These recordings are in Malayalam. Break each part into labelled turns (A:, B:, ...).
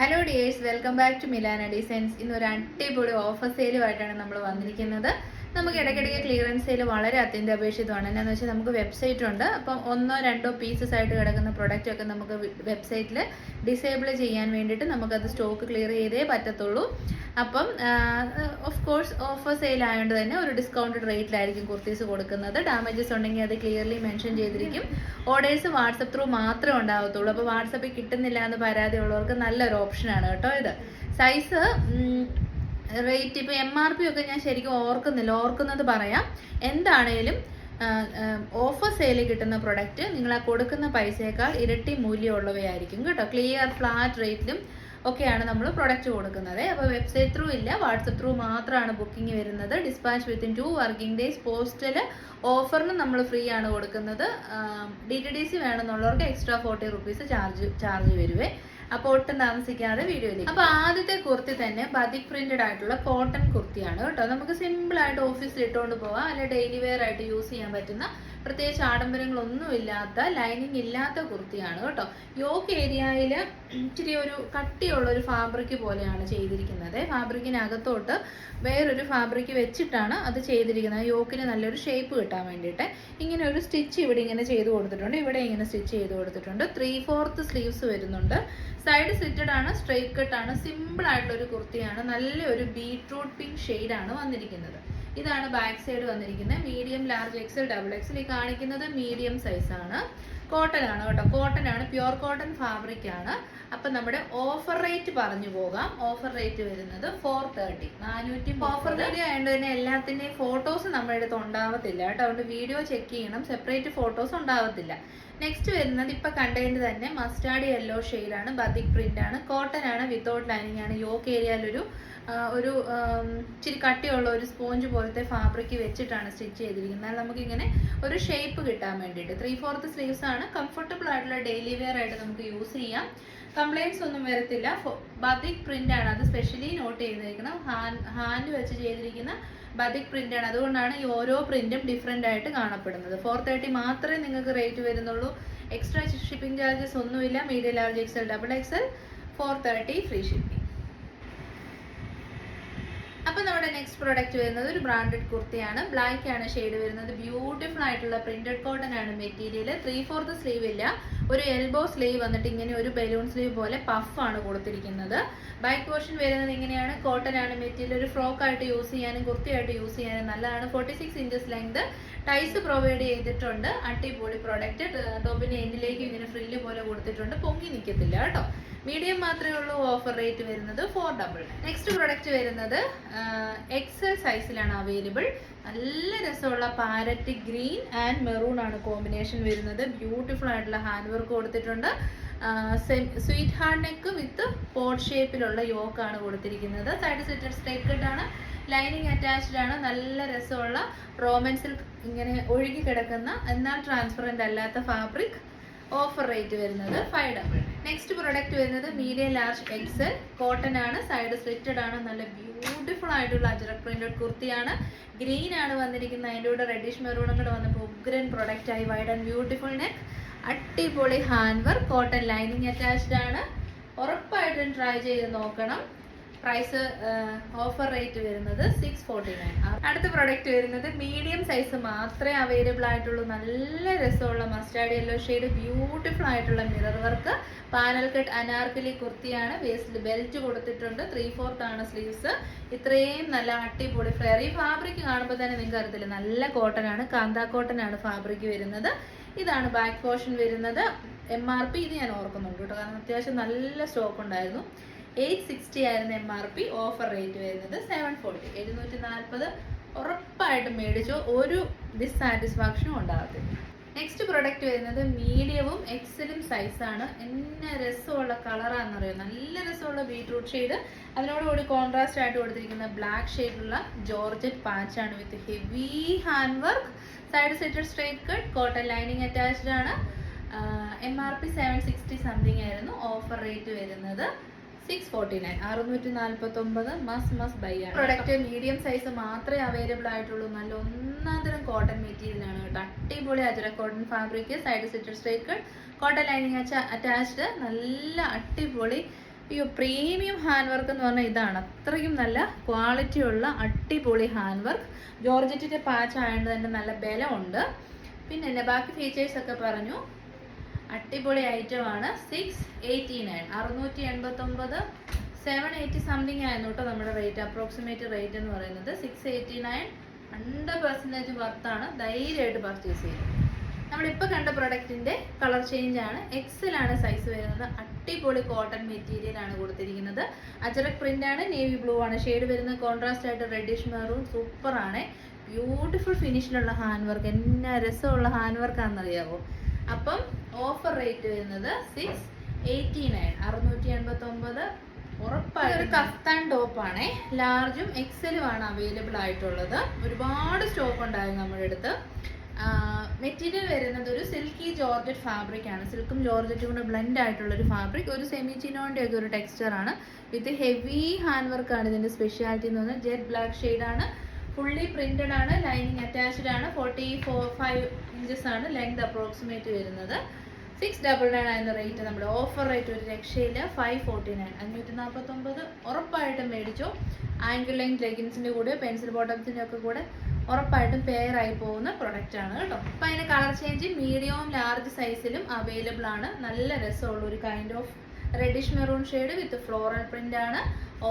A: Hello dears welcome back to Milana designs ഇന്ന് ഒരു അടിപൊളി ഓഫർ സെയിലുമായിട്ടാണ് നമ്മൾ വന്നിരിക്കുന്നത്. നമുക്ക് ഇടയ്ക്കിടയ്ക്ക് ക്ലിയറൻസ് സെയിൽ വളരെ അത്യന്താപേക്ഷിതമാണ്. എന്നാന്ന് വെച്ചാൽ നമുക്ക് വെബ്സൈറ്റ് ഉണ്ട്. അപ്പം ഒന്നോ രണ്ടോ പീസസ് ആയിട്ട് കിടക്കുന്ന പ്രൊഡക്റ്റ് ഒക്കെ നമുക്ക് വെബ്സൈറ്റിൽ ഡിസേബിൾ ചെയ്യാൻ വേണ്ടിയിട്ട് നമുക്കത് സ്റ്റോക്ക് ക്ലിയർ ചെയ്തേ പറ്റത്തുള്ളൂ. അപ്പം ഓഫ് കോഴ്സ് ഓഫർ സെയിൽ ആയതുകൊണ്ട് തന്നെ ഒരു ഡിസ്കൗണ്ടഡ് റേറ്റിലായിരിക്കും കുർത്തീസ് കൊടുക്കുന്നത്. ഡാമേജസ് ഉണ്ടെങ്കിൽ അത് ക്ലിയർലി മെൻഷൻ ചെയ്തിരിക്കും. ഓർഡേഴ്സ് വാട്സപ്പ് ത്രൂ മാത്രമേ ഉണ്ടാവത്തുള്ളൂ. അപ്പോൾ വാട്സപ്പിൽ കിട്ടുന്നില്ല എന്ന് പരാതി ഉള്ളവർക്ക് നല്ലൊരു ഓപ്ഷനാണ് കേട്ടോ ഇത്. സൈസ് റേറ്റ് ഇപ്പോൾ എം ആർ പി ഒക്കെ ഞാൻ ശരിക്കും ഓർക്കുന്നില്ല. ഓർക്കുന്നത് പറയാം. എന്താണേലും ഓഫർ സെയിൽ കിട്ടുന്ന പ്രൊഡക്റ്റ് നിങ്ങൾ ആ കൊടുക്കുന്ന പൈസയേക്കാൾ ഇരട്ടി മൂല്യമുള്ളവയായിരിക്കും കേട്ടോ. ക്ലിയർ ഫ്ലാറ്റ് റേറ്റിലും ഒക്കെയാണ് നമ്മൾ പ്രൊഡക്റ്റ് കൊടുക്കുന്നത്. അപ്പോൾ വെബ്സൈറ്റ് ത്രൂ ഇല്ല. വാട്സപ്പ് ത്രൂ മാത്രമാണ് ബുക്കിംഗ് വരുന്നത്. Dispatch within two working days postal ഓഫറിന് നമ്മൾ ഫ്രീ ആണ് കൊടുക്കുന്നത്. D T D C വേണമെന്നുള്ളവർക്ക് extra forty rupees charge charge വരുവേ. അപ്പോൾ ഒട്ടും താമസിക്കാതെ വീഡിയോയിലേക്ക്. അപ്പോൾ ആദ്യത്തെ കുർത്തി തന്നെ ബതിക് പ്രിന്റഡ് ആയിട്ടുള്ള കോട്ടൺ കുർത്തിയാണ് കേട്ടോ. നമുക്ക് സിമ്പിൾ ആയിട്ട് ഓഫീസിൽ ഇട്ടുകൊണ്ട് പോവാം. അല്ലെ ഡെയിലി വെയർ ആയിട്ട് യൂസ് ചെയ്യാൻ പറ്റുന്ന പ്രത്യേകിച്ച് ആഡംബരങ്ങളൊന്നും ഇല്ലാത്ത ലൈനിങ് ഇല്ലാത്ത കുർത്തിയാണ് കേട്ടോ. യോക്ക് ഏരിയയിൽ ഇച്ചിരി ഒരു കട്ടിയുള്ള ഒരു ഫാബ്രിക് പോലെയാണ് ചെയ്തിരിക്കുന്നത്. ഫാബ്രിക്കിനകത്തോട്ട് വേറൊരു ഫാബ്രിക് വെച്ചിട്ടാണ് അത് ചെയ്തിരിക്കുന്നത്. യോക്കിന് നല്ലൊരു ഷേപ്പ് കിട്ടാൻ വേണ്ടിയിട്ട്. ഇങ്ങനെ ഒരു സ്റ്റിച്ച് ഇവിടെ ഇങ്ങനെ ചെയ്ത് കൊടുത്തിട്ടുണ്ട്. ഇവിടെ ഇങ്ങനെ സ്റ്റിച്ച് ചെയ്ത് കൊടുത്തിട്ടുണ്ട്. ത്രീ ഫോർത്ത് സ്ലീവ്സ് വരുന്നുണ്ട്. സൈഡ് സിറ്റഡ് ആണ് സ്ട്രെയിറ്റ് കട്ട് ആണ് സിമ്പിൾ ആയിട്ടുള്ള ഒരു കുർത്തിയാണ് നല്ലൊരു ബീട്രൂട്ട് പിങ്ക് ആണ് വന്നിരിക്കുന്നത്. ഇതാണ് ബാക്ക് സൈഡ് വന്നിരിക്കുന്നത്. Medium large XL double XL ഈ കാണിക്കുന്നത് മീഡിയം സൈസ് ആണ്. കോട്ടൺ ആണ് കേട്ടോ. കോട്ടൺ ആണ് പ്യുവർ കോട്ടൺ ഫാബ്രിക് ആണ്. അപ്പൊ നമ്മുടെ ഓഫർ റേറ്റ് പറഞ്ഞു പോകാം. ഓഫർ റേറ്റ് വരുന്നത് ഫോർ തേർട്ടി നാനൂറ്റി ഓഫർ തേർട്ടി ആയതുകൊണ്ട് തന്നെ എല്ലാത്തിന്റെയും ഫോട്ടോസ് നമ്മുടെ അടുത്ത് ഉണ്ടാവത്തില്ല കേട്ടോ. അതുകൊണ്ട് വീഡിയോ ചെക്ക് ചെയ്യണം. സെപ്പറേറ്റ് ഫോട്ടോസ് ഉണ്ടാവത്തില്ല. നെക്സ്റ്റ് വരുന്നത് ഇപ്പൊ കണ്ടതിന്റെ തന്നെ മസ്റ്റാർഡ് യെല്ലോ ആണ്. ബതിക് പ്രിന്റ് ആണ്. കോട്ടൺ ആണ് വിത്തൗട്ട് ലൈനിങ് ആണ്. യോക്ക് ഏരിയയിലൊരു ഒരു ഇച്ചിരി കട്ടിയുള്ള ഒരു സ്പോഞ്ച് പോലത്തെ ഫാബ്രിക് വെച്ചിട്ടാണ് സ്റ്റിച്ച് ചെയ്തിരിക്കുന്നത്. എന്നാൽ നമുക്കിങ്ങനെ ഒരു ഷേപ്പ് കിട്ടാൻ വേണ്ടിയിട്ട്. ത്രീ ഫോർത്ത് സ്ലീവ്സ് ആണ്. കംഫർട്ടബിൾ ആയിട്ടുള്ള ഡെയിലി വെയർ ആയിട്ട് നമുക്ക് യൂസ് ചെയ്യാം. കംപ്ലൈൻസ് ഒന്നും വരത്തില്ല. ബതിക് പ്രിന്റ് ആണ്. അത് സ്പെഷ്യലി നോട്ട് ചെയ്തിരിക്കണം ഹാൻഡ് വെച്ച് ചെയ്തിരിക്കുന്ന ബതിക് പ്രിന്റ് ആണ്. അതുകൊണ്ടാണ് ഈ ഓരോ പ്രിന്റും ഡിഫറെന്റ് ആയിട്ട് കാണപ്പെടുന്നത്. ഫോർ തേർട്ടി മാത്രമേ നിങ്ങൾക്ക് റേറ്റ് വരുന്നുള്ളൂ. എക്സ്ട്രാ ഷിപ്പിംഗ് ചാർജസ് ഒന്നുമില്ല. Medium large XL double XL four thirty free shipping അപ്പൊ നമ്മുടെ നെക്സ്റ്റ് പ്രോഡക്റ്റ് വരുന്നത് ഒരു ബ്രാൻഡഡ് കുർത്തിയാണ്. ബ്ലാക്ക് ആണ് ഷെയ്ഡ് വരുന്നത്. ബ്യൂട്ടിഫുൾ ആയിട്ടുള്ള പ്രിന്റഡ് കോട്ടൺ ആണ് മെറ്റീരിയൽ ത്രീ ഫോർത്ത് സ്ലീവ് ഇല്ല. ഒരു എൽബോ സ്ലീവ് വന്നിട്ട് ഇങ്ങനെ ഒരു ബലൂൺ സ്ലീവ് പോലെ പഫ് ആണ് കൊടുത്തിരിക്കുന്നത്. ബാക്ക് പോർഷൻ വരുന്നത് ഇങ്ങനെയാണ്. കോട്ടൺ ആണ് മെറ്റീരിയൽ ഒരു ഫ്രോക്ക് ആയിട്ട് യൂസ് ചെയ്യാനും കുർത്തിയായിട്ട് യൂസ് ചെയ്യാനും നല്ലതാണ്. Forty six inches length ties provide ചെയ്തിട്ടുണ്ട്. അടിപൊളി പ്രോഡക്റ്റ് ടോപ്പിന്റെ എൻഡിലേക്ക് ഇങ്ങനെ ഫ്രില്ല് പോലെ കൊടുത്തിട്ടുണ്ട്. പൊങ്ങി നിൽക്കത്തില്ല കേട്ടോ. മീഡിയം മാത്രമേ ഉള്ളൂ. ഓഫർ റേറ്റ് വരുന്നത് ഫോർ ഡബിൾ നെക്സ്റ്റ് പ്രൊഡക്റ്റ് വരുന്നത് എക്സൽ സൈസിലാണ് അവൈലബിൾ നല്ല രസമുള്ള പാരറ്റ് ഗ്രീൻ ആൻഡ് മെറൂൺ ആണ് കോമ്പിനേഷൻ വരുന്നത്. ബ്യൂട്ടിഫുൾ ആയിട്ടുള്ള ഹാൻഡ് വർക്ക് കൊടുത്തിട്ടുണ്ട് sweetheart neck with pot ഷേപ്പിലുള്ള യോക്കാണ് കൊടുത്തിരിക്കുന്നത്. സൈഡ് സെറ്റഡ് സ്ട്രൈറ്റ് ആണ്. ലൈനിങ് അറ്റാച്ച്ഡ് ആണ്. നല്ല രസമുള്ള റോമൻ സിൽക്ക് ഇങ്ങനെ ഒഴുകി കിടക്കുന്ന എന്നാൽ ട്രാൻസ്പെറന്റ് അല്ലാത്ത ഫാബ്രിക് ഓഫർ റേറ്റ് വരുന്നത് ഫൈവ് ഡബിൾ നെക്സ്റ്റ് പ്രൊഡക്റ്റ് വരുന്നത് മീഡിയം ലാർജ് എക്സൽ കോട്ടൺ ആണ് സൈഡ് സ്ലിറ്റഡ് ആണ് നല്ല ബ്യൂട്ടിഫുൾ ആയിട്ടുള്ള അജറക് പ്രിന്റഡ് കുർത്തിയാണ്. ഗ്രീൻ ആണ് വന്നിരിക്കുന്നത് അതിന്റെ കൂടെ റെഡിഷ് മെറൂണും കൂടെ വന്നപ്പോൾ ഉഗ്രൻ പ്രൊഡക്റ്റ് ആയി വൈഡ് ആൻഡ് ബ്യൂട്ടിഫുൾ നെക്ക് അടിപൊളി hand work cotton lining attached ആണ്. ഉറപ്പായിട്ടും ട്രൈ ചെയ്ത് നോക്കണം. പ്രൈസ് ഓഫർ റേറ്റ് വരുന്നത് സിക്സ് ഫോർട്ടി നയൻ അടുത്ത പ്രൊഡക്റ്റ് വരുന്നത് മീഡിയം സൈസ് മാത്രമേ അവൈലബിൾ ആയിട്ടുള്ളൂ. നല്ല രസമുള്ള മസ്റ്റാർഡ് യെല്ലോ ഷെയ്ഡ് ബ്യൂട്ടിഫുൾ ആയിട്ടുള്ള mirror work panel cut Anarkali കുർത്തിയാണ് വേസ്റ്റിൽ ബെൽറ്റ് കൊടുത്തിട്ടുണ്ട്. ത്രീ ഫോർത്ത് ആണ് സ്ലീവ്സ് ഇത്രയും നല്ല അടിപൊളി ഫ്ലെയർ ഈ ഫാബ്രിക് കാണുമ്പോൾ തന്നെ നിങ്ങൾക്ക് അറിയത്തില്ല? നല്ല കോട്ടൺ ആണ്. കാന്താ കോട്ടൺ ആണ് ഫാബ്രിക് വരുന്നത്. ഇതാണ് ബാക്ക് പോർഷൻ വരുന്നത്. എം ആർ പി ഇത് ഞാൻ ഓർക്കുന്നുണ്ട് കേട്ടോ. കാരണം അത്യാവശ്യം നല്ല സ്റ്റോക്ക് ഉണ്ടായിരുന്നു. എയ്റ്റ് സിക്സ്റ്റി ആയിരുന്നു M R P offer rate വരുന്നത് സെവൻ ഫോർട്ടി എഴുന്നൂറ്റി നാൽപ്പത് ഉറപ്പായിട്ടും മേടിച്ചോ ഒരു ഡിസ്സാറ്റിസ്ഫാക്ഷനും ഉണ്ടാകത്തില്ല. നെക്സ്റ്റ് പ്രൊഡക്റ്റ് വരുന്നത് മീഡിയവും എക്സലും സൈസാണ് എന്ന രസമുള്ള കളറാണെന്നറിയോ നല്ല രസമുള്ള ബീട്രൂട്ട് ഷെയ്ഡ് അതിനോടുകൂടി കോൺട്രാസ്റ്റ് ആയിട്ട് കൊടുത്തിരിക്കുന്ന ബ്ലാക്ക് ഷെയ്ഡുള്ള georgette പാച്ചാണ് with heavy hand work side slitted straight cut cotton lining attached ആണ്. M R P seven sixty something ആയിരുന്നു. ഓഫർ റേറ്റ് വരുന്നത്. സിക്സ് ഫോർട്ടി നയൻ അറുന്നൂറ്റി നാൽപ്പത്തി ഒമ്പത് മസ് മസ് ബൈ ആണ്. പ്രൊഡക്റ്റ് മീഡിയം സൈസ് മാത്രമേ അവൈലബിൾ ആയിട്ടുള്ളൂ. നല്ല ഒന്നാന്തരം തരം കോട്ടൺ മെറ്റീരിയൽ ആണ് കേട്ടോ. അടിപൊളി ajrakh cotton fabric side slitted straight cut cotton lining attached നല്ല അടിപൊളി. അയ്യോ പ്രീമിയം ഹാൻഡ് വർക്ക് എന്ന് പറഞ്ഞാൽ ഇതാണ്. അത്രയും നല്ല ക്വാളിറ്റി ഉള്ള അടിപൊളി ഹാൻഡ് വർക്ക് ജോർജറ്റിന്റെ പാച്ച് ആയതുകൊണ്ട് തന്നെ നല്ല ബലമുണ്ട്. പിന്നെ ബാക്കി ഫീച്ചേഴ്സ് ഒക്കെ പറഞ്ഞു. അടിപൊളി ഐറ്റം ആണ്. സിക്സ് എയ്റ്റി നയൻ അറുന്നൂറ്റി എൺപത്തി ഒമ്പത് സെവൻ എയ്റ്റി സംതിങ് ആയിരുന്നു കേട്ടോ നമ്മുടെ റേറ്റ് അപ്രോക്സിമേറ്റ് റേറ്റ് എന്ന് പറയുന്നത്. Six eighty nine hundred percentage വർത്താണ് ധൈര്യമായിട്ട് പർച്ചേസ് ചെയ്യും നമ്മളിപ്പോൾ കണ്ട പ്രൊഡക്റ്റിന്റെ കളർ ചേഞ്ച് ആണ്. എക്സലാണ് സൈസ് വരുന്നത്. അടിപൊളി കോട്ടൺ മെറ്റീരിയൽ ആണ് കൊടുത്തിരിക്കുന്നത്. അജറക് പ്രിന്റ് ആണ്. നേവി ബ്ലൂ ആണ്. ഷെയ്ഡ് വരുന്നത് കോൺട്രാസ്റ്റ് ആയിട്ട് റെഡിഷ് മെറൂൺ സൂപ്പറാണ് ബ്യൂട്ടിഫുൾ ഫിനിഷിലുള്ള ഹാൻഡ് വർക്ക് എന്നാ രസമുള്ള ഹാൻഡ് വർക്കാണെന്നറിയാവോ അപ്പം ഓഫർ റേറ്റ് വരുന്നത് സിക്സ് എയ്റ്റി നയൻ അറുന്നൂറ്റി എൺപത്തി ഒമ്പത് ഉറപ്പായും ഒരു കഫ്താൻ ടോപ്പ് ആണേ ലാർജും എക്സലും ആണ് അവൈലബിൾ ആയിട്ടുള്ളത്. ഒരുപാട് സ്റ്റോക്ക് ഉണ്ടായിരുന്നു നമ്മുടെ അടുത്ത്. മെറ്റീരിയൽ വരുന്നത് ഒരു സിൽക്കി ജോർജറ്റ് ഫാബ്രിക് ആണ്. സിൽക്കും ജോർജറ്റും കൂടെ ബ്ലെൻഡ് ആയിട്ടുള്ള ഒരു ഫാബ്രിക് ഒരു സെമി ചിനോന്റെ ഒക്കെ ഒരു ടെക്സ്ചർ ആണ്. വിത്ത് ഹെവി ഹാൻഡ് വർക്ക് ആണ് ഇതിന്റെ സ്പെഷ്യാലിറ്റി എന്ന് പറഞ്ഞാൽ ജെറ്റ് ബ്ലാക്ക് ആണ്. ഫുള്ളി പ്രിന്റഡ് ആണ് ലൈനിങ് അറ്റാച്ച്ഡ് ആണ് ഫോർട്ടി ഫോർ ഫൈവ് ഇഞ്ചസ് ആണ് ലെങ്ത് അപ്രോക്സിമേറ്റ് വരുന്നത്. സിക്സ് ഡബിൾ നയൻ ആയിരുന്ന റേറ്റ് നമ്മുടെ ഓഫർ റേറ്റ് ഒരു രക്ഷയില്ല. ഫൈവ് ഫോർട്ടി നയൻ അഞ്ഞൂറ്റി നാൽപ്പത്തൊമ്പത് ഉറപ്പായിട്ടും മേടിച്ചു. ആങ്കിൾ ലൈൻ ലെഗിൻസിന്റെ കൂടെ പെൻസിൽ ബോട്ടംസിന്റെ ഒക്കെ കൂടെ ഉറപ്പായിട്ടും പെയർ ആയി പോകുന്ന പ്രൊഡക്റ്റ് ആണ് കേട്ടോ. അപ്പം അതിന് കളർ ചേഞ്ച് മീഡിയവും ലാർജ് സൈസിലും അവൈലബിൾ ആണ്. നല്ല രസമുള്ള ഒരു kind of reddish maroon shade with floral print ആണ്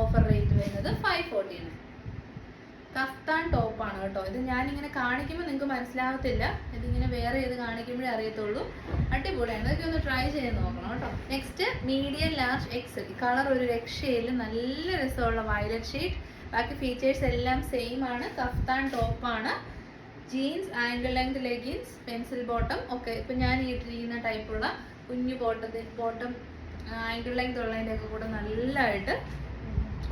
A: ഓഫർ റേറ്റ് വരുന്നത്. ഫൈവ് ഫോർട്ടി നയൻ കഫ്താൻ ടോപ്പാണ് കേട്ടോ. ഇത് ഞാനിങ്ങനെ കാണിക്കുമ്പോൾ നിങ്ങൾക്ക് മനസ്സിലാവത്തില്ല. ഇതിങ്ങനെ വേറെ ഏത് കാണിക്കുമ്പോഴേ അറിയത്തുള്ളൂ. അടിപൊളിയാണ്. ഇതൊക്കെ ഒന്ന് ട്രൈ ചെയ്ത് നോക്കണം കേട്ടോ. Next medium large XL colour ഒരു രക്ഷയിൽ നല്ല രസമുള്ള വയലറ്റ് ഷെയ്ഡ് ബാക്കി ഫീച്ചേഴ്സ് എല്ലാം സെയിം ആണ്. കഫ്താൻ ടോപ്പാണ് jeans ankle length leggings pencil bottom ഒക്കെ ഇപ്പം ഞാൻ ഇട്ടിരിക്കുന്ന ടൈപ്പുള്ള കുഞ്ഞു ബോട്ടത്തിൽ ബോട്ടം ആംഗിൾ ലെങ്ത് ഉള്ളതിന്റെ ഒക്കെ കൂടെ നല്ലതായിട്ട്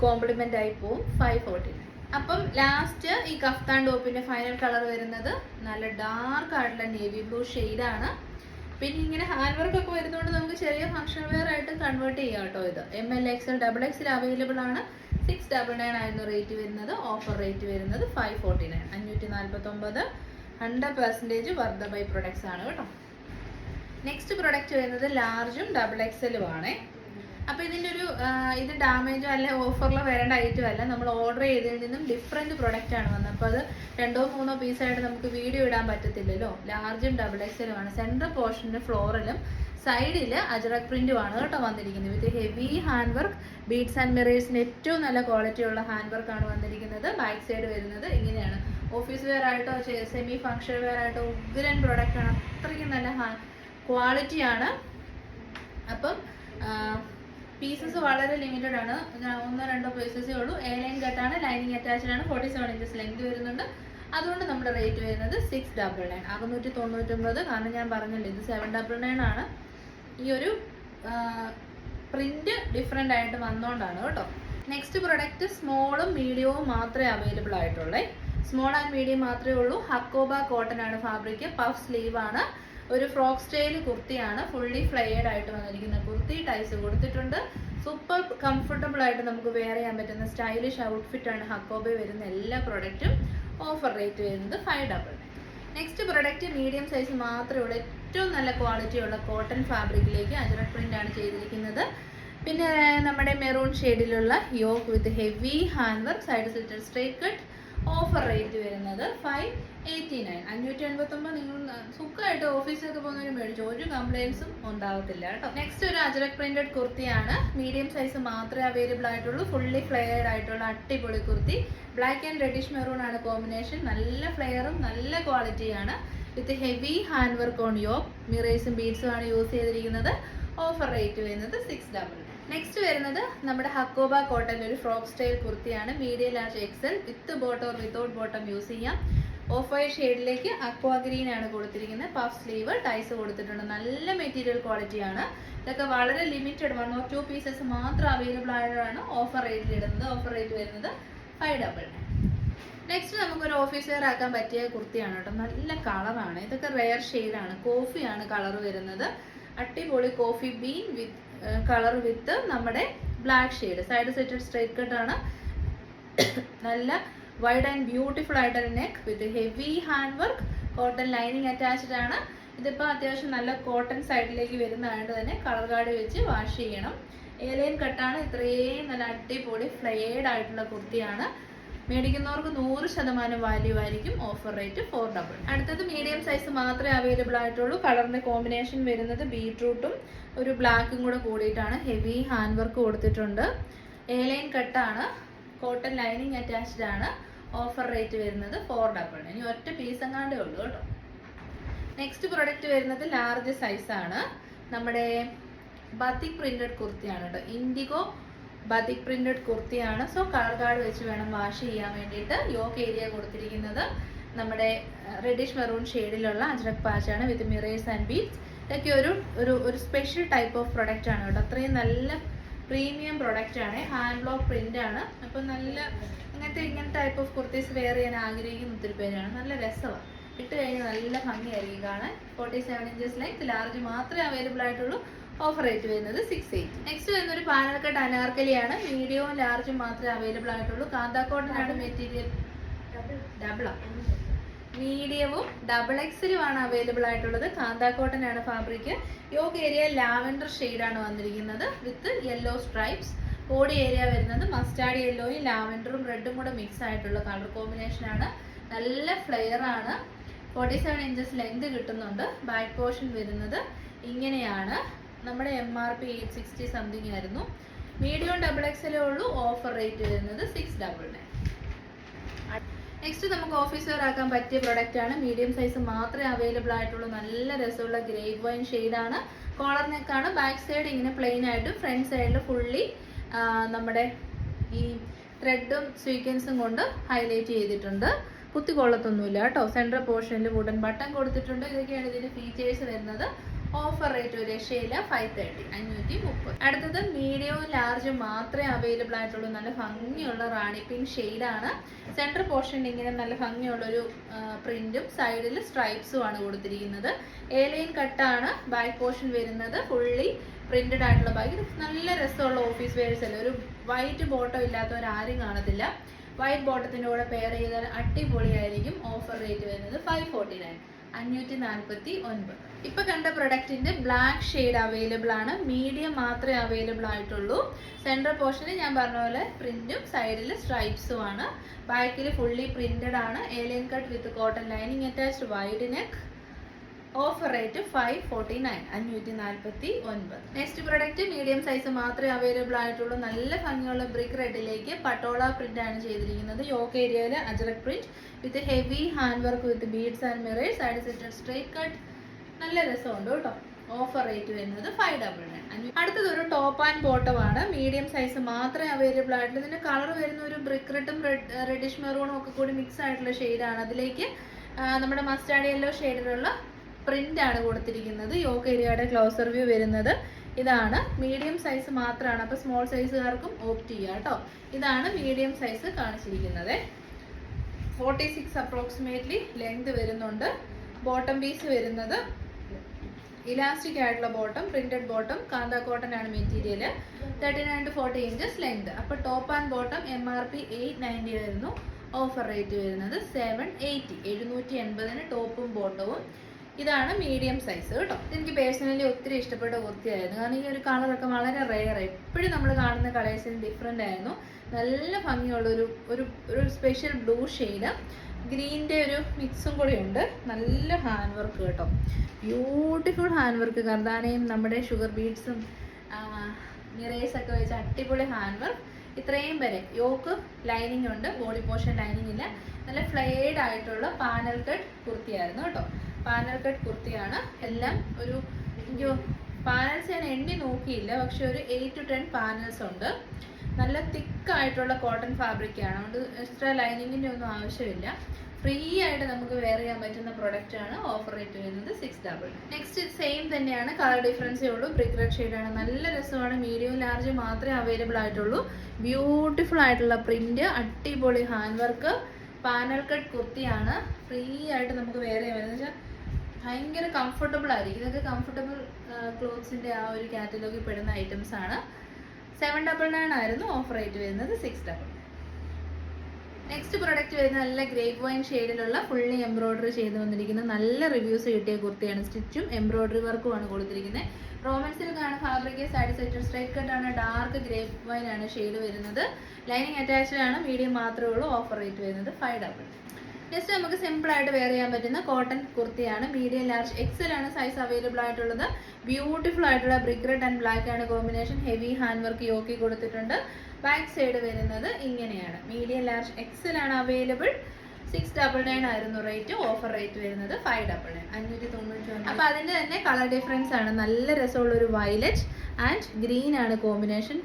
A: കോംപ്ലിമെന്റ് ആയി പോവും. ഫൈവ് ഫോർട്ടി അപ്പം ലാസ്റ്റ് ഈ കഫ്താൻ ടോപ്പിന്റെ ഫൈനൽ കളർ വരുന്നത് നല്ല ഡാർക്ക് ആയിട്ടുള്ള നേവി ബ്ലൂ ആണ്. പിന്നെ ഇങ്ങനെ ഹാൻഡ് വർക്ക് ഒക്കെ വരുന്നതുകൊണ്ട് നമുക്ക് ചെറിയ ഫംഗ്ഷൻ വെയർ ആയിട്ട് കൺവേർട്ട് ചെയ്യാം കേട്ടോ ഇത്. M L XL double XL available ആണ്. സിക്സ് ഡബിൾ നയൻ ആയിരുന്നു റേറ്റ് വരുന്നത്. ഓഫർ റേറ്റ് വരുന്നത് ഫൈവ് ഫോർട്ടി നയൻ അഞ്ഞൂറ്റി നാൽപ്പത്തൊമ്പത് hundred percentage worth buy products ആണ് കേട്ടോ. നെക്സ്റ്റ് പ്രൊഡക്റ്റ് വരുന്നത് ലാർജും ഡബിൾ എക്സലും ആണേ അപ്പൊ ഇതിന്റെ ഒരു ഇത് ഡാമേജോ അല്ലെ ഓഫറിലോ വരേണ്ട ഐറ്റം അല്ല. നമ്മൾ ഓർഡർ ചെയ്തതിൽ നിന്നും ഡിഫറെന്റ് പ്രൊഡക്റ്റ് ആണ് വന്നത്. അപ്പൊ അത് രണ്ടോ മൂന്നോ പീസായിട്ട് നമുക്ക് വീഡിയോ ഇടാൻ പറ്റത്തില്ലല്ലോ. ലാർജും ഡബിൾ എക്സലും ആണ്. സെൻട്രൽ പോർഷന്റെ ഫ്ലോറിലും സൈഡിൽ അജറക് പ്രിന്റും ആണ് കേട്ടോ വന്നിരിക്കുന്നത്. With heavy hand work beads and മിറേഴ്സിന് ഏറ്റവും നല്ല ക്വാളിറ്റി ഉള്ള ഹാൻഡ് വർക്ക് ആണ് വന്നിരിക്കുന്നത്. ബാക്ക് സൈഡ് വരുന്നത് ഇങ്ങനെയാണ്. ഓഫീസ് വെയർ ആയിട്ടോ സെമി ഫംഗ്ഷൻ വെയർ ആയിട്ടോ ഉഗ്രൻ പ്രൊഡക്റ്റ് ആണ്. അത്രയ്ക്കും നല്ല ക്വാളിറ്റി ആണ്. അപ്പം പീസസ് വളരെ ലിമിറ്റഡ് ആണ്. ഒന്നോ രണ്ടോ പീസസേ ഉള്ളൂ. എ ലൈൻ കട്ടാണ് ലൈനിങ് അറ്റാച്ച്ഡ് ആണ് ഫോർട്ടി സെവൻ ഇഞ്ചസ് ലെങ്ത് വരുന്നുണ്ട്. അതുകൊണ്ട് നമ്മുടെ റേറ്റ് വരുന്നത് സിക്സ് ഡബിൾ നയൻ അറുന്നൂറ്റി തൊണ്ണൂറ്റൊമ്പത് കാരണം ഞാൻ പറഞ്ഞല്ലോ ഇത് സെവൻ ഡബിൾ നയൻ ആണ്. ഈ ഒരു പ്രിന്റ് ഡിഫറെന്റ് ആയിട്ട് വന്നുകൊണ്ടാണ് കേട്ടോ. നെക്സ്റ്റ് പ്രൊഡക്റ്റ് സ്മോളും മീഡിയവും മാത്രമേ അവൈലബിൾ ആയിട്ടുള്ളൂ. സ്മോൾ ആൻഡ് മീഡിയം മാത്രമേ ഉള്ളൂ. ഹക്കോബ കോട്ടൺ ആണ് ഫാബ്രിക് പഫ് സ്ലീവ് ആണ്. ഒരു ഫ്രോക്ക് സ്റ്റൈൽ കുർത്തിയാണ് ഫുള്ളി ഫ്ലൈഡ് ആയിട്ട് വന്നിരിക്കുന്ന കുർത്തി ടൈസ് കൊടുത്തിട്ടുണ്ട്. സൂപ്പർ കംഫർട്ടബിൾ ആയിട്ട് നമുക്ക് വെയർ ചെയ്യാൻ പറ്റുന്ന സ്റ്റൈലിഷ് ഔട്ട്ഫിറ്റ് ആണ് ഹക്കോബെ വരുന്ന എല്ലാ പ്രൊഡക്റ്റും ഓഫർ റേറ്റ് വരുന്നത് five double next product medium size മാത്രമേ ഉള്ളൂ. ഏറ്റവും നല്ല ക്വാളിറ്റി ഉള്ള കോട്ടൺ ഫാബ്രിക്കിലേക്ക് അജറക് പ്രിന്റ് ആണ് ചെയ്തിരിക്കുന്നത്. പിന്നെ നമ്മുടെ maroon ഷെയ്ഡിലുള്ള yoke with heavy hand work side sitter straight cut offer rate വരുന്നത് ഫൈവ് എയ്റ്റി നയൻ അഞ്ഞൂറ്റി എൺപത്തൊമ്പത് നിങ്ങൾ സുഖമായിട്ട് ഓഫീസിലൊക്കെ പോകുന്നവർ മേടിച്ചു. ഒരു കംപ്ലയിൻസും ഉണ്ടാവത്തില്ല കേട്ടോ. നെക്സ്റ്റ് ഒരു അജറക് പ്രിന്റഡ് കുർത്തിയാണ് മീഡിയം സൈസ് മാത്രമേ അവൈലബിൾ ആയിട്ടുള്ളൂ. ഫുള്ളി ഫ്ലെയർഡ് ആയിട്ടുള്ള അടിപൊളി kurti black and reddish maroon ആണ് കോമ്പിനേഷൻ നല്ല ഫ്ലെയറും നല്ല ക്വാളിറ്റിയാണ് with heavy hand work on yoke മിറേഴ്സും ബീഡ്സും ആണ് യൂസ് ചെയ്തിരിക്കുന്നത്. ഓഫർ റേറ്റ് വരുന്നത് സിക്സ് ഡബിൾ നെക്സ്റ്റ് വരുന്നത് നമ്മുടെ ഹക്കോബ കോട്ടന്റെ ഒരു ഫ്രോക്ക് സ്റ്റൈൽ കുർത്തിയാണ്. Medium large XL with bottom without bottom use ചെയ്യാം. ഓഫ് വൈറ്റ് ഷെയ്ഡിലേക്ക് അക്വാ ഗ്രീൻ ആണ് കൊടുത്തിരിക്കുന്നത്. പഫ് സ്ലീവ് ടൈസ് കൊടുത്തിട്ടുണ്ട്. നല്ല മെറ്റീരിയൽ ക്വാളിറ്റി ആണ്. ഇതൊക്കെ വളരെ limited one or two pieces മാത്രം അവൈലബിൾ ആയതാണ് ഓഫർ റേറ്റിൽ ഇടുന്നത്. ഓഫർ റേറ്റ് വരുന്നത് ഫൈവ് ഡബിൾ നെക്സ്റ്റ് നമുക്കൊരു ഓഫീസ് വെയർ ആക്കാൻ പറ്റിയ കുർത്തിയാണ് കേട്ടോ. നല്ല കളറാണ് ഇതൊക്കെ റെയർ ഷെയ്ഡാണ് കോഫിയാണ് കളർ വരുന്നത്. അടിപൊളി coffee bean with colour with നമ്മുടെ black shade side slitted straight ആണ്. നല്ല വൈഡ് ആൻഡ് ബ്യൂട്ടിഫുൾ ആയിട്ടൊരു neck with heavy hand work cotton lining attached ആണ്. ഇതിപ്പോൾ അത്യാവശ്യം നല്ല കോട്ടൺ സൈഡിലേക്ക് വരുന്നതായത് തന്നെ കളർ കാർഡ് വെച്ച് വാഷ് ചെയ്യണം. ഏലിയൻ കട്ടാണ് ഇത്രയും നല്ല അടിപൊളി ഫ്ലെയർഡ് ആയിട്ടുള്ള കുർത്തിയാണ്. മേടിക്കുന്നവർക്ക് നൂറ് ശതമാനം വാല്യൂ ആയിരിക്കും ഓഫർ റേറ്റ് ഫോർ ഡബിൾ അടുത്തത് മീഡിയം സൈസ് മാത്രമേ അവൈലബിൾ ആയിട്ടുള്ളൂ. കളറിന്റെ കോമ്പിനേഷൻ വരുന്നത് ബീട്രൂട്ടും ഒരു ബ്ലാക്കും കൂടെ കൂടിയിട്ടാണ് ഹെവി ഹാൻഡ് വർക്ക് കൊടുത്തിട്ടുണ്ട്. എ ലൈൻ കട്ടാണ് കോട്ടൺ ലൈനിങ് അറ്റാച്ച്ഡ് ആണ്. ഓഫർ റേറ്റ് വരുന്നത് ഫോർ ഡബിൾ ഇനി ഒറ്റ പീസ് എങ്ങാണ്ടേ ഉള്ളൂ കേട്ടോ. നെക്സ്റ്റ് പ്രൊഡക്റ്റ് വരുന്നത് ലാർജ് സൈസ് ആണ്. നമ്മുടെ ബത്തിക് പ്രിന്റഡ് കുർത്തിയാണ് കേട്ടോ. ഇൻഡിഗോ ബത്തിക് പ്രിന്റഡ് കുർത്തിയാണ് സോ കളർ കാർഡ് വെച്ച് വേണം വാഷ് ചെയ്യാൻ വേണ്ടിയിട്ട്. യോക്ക് ഏരിയ കൊടുത്തിരിക്കുന്നത് നമ്മുടെ റെഡിഷ് മെറൂൺ ഷെയ്ഡിലുള്ള അജ്രക് പാച്ചാണ് വിത്ത് മിറേഴ്സ് ആൻഡ് ബീഡ്സ് ഇതൊക്കെ ഒരു ഒരു ഒരു സ്പെഷ്യൽ ടൈപ്പ് ഓഫ് പ്രൊഡക്റ്റ് ആണ് കേട്ടോ. അത്രയും നല്ല പ്രീമിയം പ്രൊഡക്റ്റ് ആണ്. ഹാൻഡ് ബ്ലോക്ക് പ്രിന്റ് ആണ്. അപ്പോൾ നല്ല അങ്ങനത്തെ ഇങ്ങനെ ടൈപ്പ് ഓഫ് കുർത്തീസ് വെയർ ചെയ്യാൻ ആഗ്രഹിക്കുന്ന ഒത്തിരി പേരാണ്. നല്ല രസമാണ് ഇട്ട് കഴിഞ്ഞാൽ നല്ല ഭംഗിയായിരിക്കും കാണാൻ. Forty seven inches length large മാത്രമേ അവൈലബിൾ ആയിട്ടുള്ളൂ. ഓഫർ റേറ്റ് വരുന്നത് സിക്സ് എയ്റ്റ് നെക്സ്റ്റ് വരുന്ന ഒരു പാനൽ കട്ട് അനാർക്കലിയാണ് മീഡിയവും ലാർജും മാത്രമേ അവൈലബിൾ ആയിട്ടുള്ളൂ. കാന്താക്കോട്ടനാണ് മെറ്റീരിയൽ ഡബിളാ മീഡിയവും ഡബിൾ എക്സലും ആണ് അവൈലബിൾ ആയിട്ടുള്ളത്. കാന്താക്കോട്ടൻ ആണ് ഫാബ്രിക് യോഗ ഏരിയ ലാവൻഡർ ആണ് വന്നിരിക്കുന്നത് with yellow stripes body area വരുന്നത് മസ്റ്റാർഡ് യെല്ലോയും ലാവൻഡറും റെഡും കൂടെ മിക്സ് ആയിട്ടുള്ള കളർ കോമ്പിനേഷൻ ആണ്. നല്ല ഫ്ലെയർ ആണ്. ഫോർട്ടി സെവൻ ഇഞ്ചസ് ലെങ്ത് കിട്ടുന്നുണ്ട്. ബാക്ക് പോർഷൻ വരുന്നത് ഇങ്ങനെയാണ്. നമ്മുടെ M R P eight sixty something ആയിരുന്നു. മീഡിയം ഡബിൾ എക്സലേ ഉള്ളൂ. ഓഫർ റേറ്റ് വരുന്നത് സിക്സ് ഡബിൾ നയൻ നെക്സ്റ്റ് നമുക്ക് ഓഫീസ് വെയർ ആക്കാൻ പറ്റിയ പ്രൊഡക്റ്റ് ആണ്. മീഡിയം സൈസ് മാത്രമേ അവൈലബിൾ ആയിട്ടുള്ളൂ. നല്ല രസമുള്ള ഗ്രേ വൈൻ ഷെയ്ഡാണ് കോളർ നെക്കാണ് ബാക്ക് സൈഡ് ഇങ്ങനെ പ്ലെയിൻ ആയിട്ടും ഫ്രണ്ട് സൈഡിൽ ഫുള്ളി നമ്മുടെ ഈ ത്രെഡും സ്വീക്വൻസും കൊണ്ട് ഹൈലൈറ്റ് ചെയ്തിട്ടുണ്ട്. കുത്തിക്കൊള്ളത്തൊന്നുമില്ല കേട്ടോ. സെൻട്രൽ പോർഷനിൽ വുഡൻ ബട്ടൺ കൊടുത്തിട്ടുണ്ട്. ഇതൊക്കെയാണ് ഇതിന്റെ ഫീച്ചേഴ്സ് വരുന്നത്. ഓഫർ റേറ്റ് ഒരു രക്ഷയില്ല. ഫൈവ് തേർട്ടി അഞ്ഞൂറ്റി മുപ്പത് അടുത്തത് മീഡിയവും ലാർജും മാത്രമേ അവൈലബിൾ ആയിട്ടുള്ളൂ. നല്ല ഭംഗിയുള്ള റാണി പിങ്ക് ഷെയ്ഡാണ് സെൻട്രൽ പോർഷൻ ഇങ്ങനെ നല്ല ഭംഗിയുള്ളൊരു പ്രിന്റും സൈഡിൽ സ്ട്രൈപ്സും ആണ് കൊടുത്തിരിക്കുന്നത്. ഏലൈൻ കട്ടാണ് ബാക്ക് പോർഷൻ വരുന്നത്. ഫുള്ളി പ്രിന്റഡ് ആയിട്ടുള്ള ബാഗ് നല്ല രസമുള്ള ഓഫീസ് വെയർസ് അല്ലേ? ഒരു വൈറ്റ് ബോട്ടം ഇല്ലാത്തവർ ആരും കാണത്തില്ല. വൈറ്റ് ബോട്ടത്തിന്റെ കൂടെ പെയർ ചെയ്താൽ അടിപൊളിയായിരിക്കും. ഓഫർ റേറ്റ് വരുന്നത് ഫൈവ് ഫോർട്ടി നയൻ അഞ്ഞൂറ്റി നാൽപ്പത്തി ഒൻപത് ഇപ്പൊ കണ്ട പ്രൊഡക്റ്റിന്റെ ബ്ലാക്ക് ഷെയ്ഡ് അവൈലബിൾ ആണ്. മീഡിയം മാത്രമേ അവൈലബിൾ ആയിട്ടുള്ളൂ. സെൻട്രൽ പോർഷനിൽ ഞാൻ പറഞ്ഞ പോലെ പ്രിന്റും സൈഡിൽ സ്ട്രൈപ്സും ആണ്. ബാക്കിൽ ഫുള്ളി പ്രിന്റഡ് ആണ്. Alien cut with cotton lining attached wide neck offer rate five forty nine അഞ്ഞൂറ്റി നാൽപ്പത്തി ഒൻപത് നെക്സ്റ്റ് പ്രൊഡക്റ്റ് മീഡിയം സൈസ് മാത്രമേ അവൈലബിൾ ആയിട്ടുള്ളൂ. നല്ല ഭംഗിയുള്ള ബ്രിക്ക് റെഡിലേക്ക് പട്ടോള പ്രിന്റ് ആണ് ചെയ്തിരിക്കുന്നത്. യോക്ക് ഏരിയയിൽ ajrakh print with heavy hand work with beads and mirrors side slitted straight cut നല്ല രസമുണ്ട് കേട്ടോ. ഓഫർ റേറ്റ് വരുന്നത് ഫൈവ് ഡബിൾ നയൻ അടുത്തത് ഒരു ടോപ്പ് ആൻഡ് ബോട്ടം ആണ്. മീഡിയം സൈസ് മാത്രമേ അവൈലബിൾ ആയിട്ടുള്ളൂ. ഇതിന്റെ കളർ വരുന്ന ഒരു ബ്രിക്ക് റെഡും റെഡിഷ് മെറൂണും ഒക്കെ കൂടി മിക്സ് ആയിട്ടുള്ള ഷെയ്ഡാണ് അതിലേക്ക് നമ്മുടെ മസ്റ്റാർഡ് യെല്ലോ ഷെയ്ഡിലുള്ള പ്രിന്റ് ആണ് കൊടുത്തിരിക്കുന്നത്. യോഗ ഏരിയയുടെ ക്ലോസർ വ്യൂ വരുന്നത്. ഇതാണ് മീഡിയം സൈസ് മാത്രമാണ് അപ്പോൾ സ്മോൾ സൈസുകാർക്കും ഓപ്റ്റ് ചെയ്യുക കേട്ടോ ഇതാണ് മീഡിയം സൈസ് കാണിച്ചിരിക്കുന്നത്. ഫോർട്ടി സിക്സ് അപ്രോക്സിമേറ്റ്ലി ലെങ്ത് വരുന്നുണ്ട്. ബോട്ടം പീസ് വരുന്നത് ഇലാസ്റ്റിക് ആയിട്ടുള്ള bottom printed bottom kantha cotton ആണ് material thirty nine to forty inches length അപ്പോൾ top and bottom M R P eight ninety ആയിരുന്നു. ഓഫർ റേറ്റ് വരുന്നത് സെവൻ എയ്റ്റി എഴുന്നൂറ്റി എൺപതിന് ടോപ്പും ബോട്ടവും ഇതാണ് മീഡിയം സൈസ് കേട്ടോ. എനിക്ക് പേഴ്സണലി ഒത്തിരി ഇഷ്ടപ്പെട്ട കുർത്തിയായിരുന്നു കാരണം ഈ ഒരു കളറൊക്കെ വളരെ റെയർ എപ്പോഴും നമ്മൾ കാണുന്ന കളേഴ്സിന് ഡിഫറെന്റ് ആയിരുന്നു. നല്ല ഭംഗിയുള്ള ഒരു ഒരു ഒരു സ്പെഷ്യൽ ബ്ലൂ ഷെയ്ഡ് ഗ്രീന്റെ ഒരു മിക്സും കൂടെ ഉണ്ട്. നല്ല ഹാൻഡ് വർക്ക് കേട്ടോ ബ്യൂട്ടിഫുൾ ഹാൻഡ് വർക്ക് കർദാനയും നമ്മുടെ ഷുഗർ ബീഡ്സും മിറേഴ്സ് ഒക്കെ വെച്ച് അടിപൊളി ഹാൻഡ് വർക്ക് ഇത്രയും വരെ യോക്ക് ലൈനിങ് ഉണ്ട്. ബോഡി പോർഷൻ ലൈനിങ് ഇല്ല. നല്ല ഫ്ലെയർഡ് ആയിട്ടുള്ള പാനൽ കട്ട് കുർത്തിയായിരുന്നു കേട്ടോ. പാനൽ കട്ട് കുർത്തിയാണ്. എല്ലാം ഒരു എനിക്ക് പാനൽസ് ഞാൻ എണ്ണി നോക്കിയില്ല പക്ഷെ ഒരു എയ്റ്റ് ടു ടെൻ പാനൽസ് ഉണ്ട്. നല്ല തിക്ക് ആയിട്ടുള്ള കോട്ടൺ ഫാബ്രിക് ആണ്. അതുകൊണ്ട് എക്സ്ട്രാ ലൈനിങ്ങിന്റെ ഒന്നും ആവശ്യമില്ല. ഫ്രീ ആയിട്ട് നമുക്ക് വെയർ ചെയ്യാൻ പറ്റുന്ന പ്രൊഡക്റ്റ് ആണ്. ഓഫർ റേറ്റ് വരുന്നത് സിക്സ് ഡബിൾ നെക്സ്റ്റ് സെയിം തന്നെയാണ്. കളർ ഡിഫറൻസേ ഉള്ളൂ. ബ്രിക് റെഡ് ഷെയ്ഡാണ് നല്ല രസമാണ്. മീഡിയം ലാർജ് മാത്രമേ അവൈലബിൾ ആയിട്ടുള്ളൂ. ബ്യൂട്ടിഫുൾ ആയിട്ടുള്ള പ്രിന്റ് അടിപൊളി ഹാൻഡ് വർക്ക് പാനൽ കട്ട് കുർത്തിയാണ്. ഫ്രീ ആയിട്ട് നമുക്ക് വെയർ ചെയ്യാൻ പറ്റുന്നത്. വെച്ചാൽ ഭയങ്കര കംഫർട്ടബിൾ ആയിരിക്കും. ഇതൊക്കെ കംഫർട്ടബിൾ ക്ലോത്ത്സിന്റെ ആ ഒരു കാറ്റലോഗിൽ പെടുന്ന ഐറ്റംസ് ആണ്. സെവൻ ഡബിൾ നയൻ ആയിരുന്നു ഓഫർ റേറ്റ് വരുന്നത് സിക്സ് ഡബിൾ നെക്സ്റ്റ് പ്രൊഡക്റ്റ് വരുന്ന നല്ല ഗ്രേപ്പ് വൈൻ ഷെയ്ഡിലുള്ള ഫുള്ളി എംബ്രോയിഡറി ചെയ്ത് വന്നിരിക്കുന്ന നല്ല റിവ്യൂസ് കിട്ടിയ കുർത്തിയാണ്. സ്റ്റിച്ചും എംബ്രോയിഡറി വർക്കും ആണ് കൊടുത്തിരിക്കുന്നത്. റോമൻ സിൽക്ക് ആണ് fabric side slit straight cut ആണ് ഡാർക്ക് ഗ്രേപ്പ് വൈൻ ആണ് ഷെയ്ഡ് വരുന്നത്. ലൈനിങ് അറ്റാച്ച്ഡ് ആണ് മീഡിയം മാത്രമേ ഉള്ളൂ ഓഫർ റേറ്റ് വരുന്നത് ഫൈവ് ഡബിൾ നെക്സ്റ്റ് നമുക്ക് സിമ്പിൾ ആയിട്ട് വെയർ ചെയ്യാൻ പറ്റുന്ന കോട്ടൺ കുർത്തിയാണ്. മീഡിയം ലാർജ് എക്സൽ ആണ് സൈസ് അവൈലബിൾ ആയിട്ടുള്ളത്. ബ്യൂട്ടിഫുൾ ആയിട്ടുള്ള ബ്രിക്ക് റെഡ് ആൻഡ് ബ്ലാക്ക് ആണ് കോമ്പിനേഷൻ ഹെവി ഹാൻഡ് വർക്ക് യോക്കി കൊടുത്തിട്ടുണ്ട്. ബാക്ക് സൈഡ് വരുന്നത് ഇങ്ങനെയാണ്. മീഡിയം ലാർജ് എക്സൽ ആണ് അവൈലബിൾ സിക്സ് ഡബിൾ നയൻ ആയിരുന്നു റേറ്റ് ഓഫർ റേറ്റ് വരുന്നത് ഫൈവ് ഡബിൾ നയൻ അഞ്ഞൂറ്റി തൊണ്ണൂറ്റി ഒന്ന് അപ്പൊ അതിന്റെ തന്നെ കളർ ഡിഫറൻസ് ആണ്. നല്ല രസമുള്ള ഒരു വയലറ്റ് ആൻഡ് ഗ്രീൻ ആണ് കോമ്പിനേഷൻ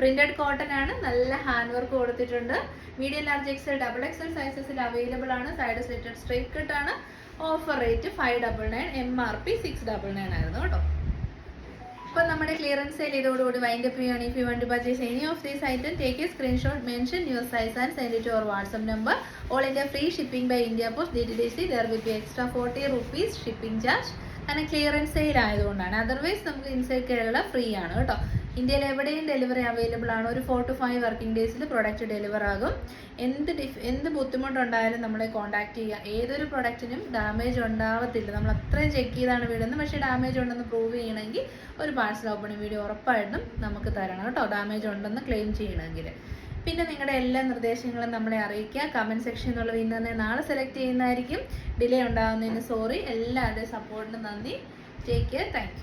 A: പ്രിന്റഡ് കോട്ടൺ ആണ്. നല്ല ഹാൻഡ് വർക്ക് കൊടുത്തിട്ടുണ്ട്. Medium large XL double XL സൈസസിൽ available ആണ്. സൈഡ് സ്ലിറ്റഡ് സ്ട്രൈറ്റ് കട്ട് ആണ്. Offer rate five double nine M R P six double nine ആയിരുന്നു കേട്ടോ. ഇപ്പൊ നമ്മുടെ ക്ലിയറൻസ് സെയിൽ ഇതോടുകൂടി വൈൻഡ് അപ്പ് ചെയ്യുകയാണ്. If you want purchase any of these item take a screenshot mention your size and send it your WhatsApp number all India free shipping by India post D T D C there will be extra forty rupees shipping charge അങ്ങനെ ക്ലിയറൻസ് സെയിൽ ആയതുകൊണ്ടാണ്. അതർവൈസ് നമുക്ക് ഇൻസൈഡ് കേരള ഫ്രീ ആണ് കേട്ടോ. ഇന്ത്യയിൽ എവിടെയും ഡെലിവറി അവൈലബിൾ ആണ്. ഒരു ഫോർ ടു ഫൈവ് വർക്കിംഗ് ഡേയ്സിൽ പ്രൊഡക്റ്റ് ഡെലിവർ ആകും. എന്ത് ഡിഫ് എന്ത് ബുദ്ധിമുട്ടുണ്ടായാലും നമ്മളെ കോൺടാക്ട് ചെയ്യുക. ഏതൊരു പ്രൊഡക്റ്റിനും ഡാമേജ് ഉണ്ടാവത്തില്ല. നമ്മൾ അത്രയും ചെക്ക് ചെയ്താണ് വിടുന്നത്. പക്ഷേ ഡാമേജ് ഉണ്ടെന്ന് പ്രൂവ് ചെയ്യണമെങ്കിൽ ഒരു പാഴ്സൽ ഓപ്പണിംഗ് വീഡിയോ ഉറപ്പായിട്ടും നമുക്ക് തരണം കേട്ടോ. ഡാമേജ് ഉണ്ടെന്ന് ക്ലെയിം ചെയ്യണമെങ്കിൽ. പിന്നെ നിങ്ങളുടെ എല്ലാ നിർദ്ദേശങ്ങളും നമ്മളെ അറിയിക്കുക. കമന്റ് സെക്ഷൻ എന്നുള്ള തന്നെ നാളെ സെലക്ട് ചെയ്യുന്നതായിരിക്കും. ഡിലേ ഉണ്ടാകുന്നതിന് സോറി എല്ലാവരുടെയും സപ്പോർട്ടിന് നന്ദി. Take care thank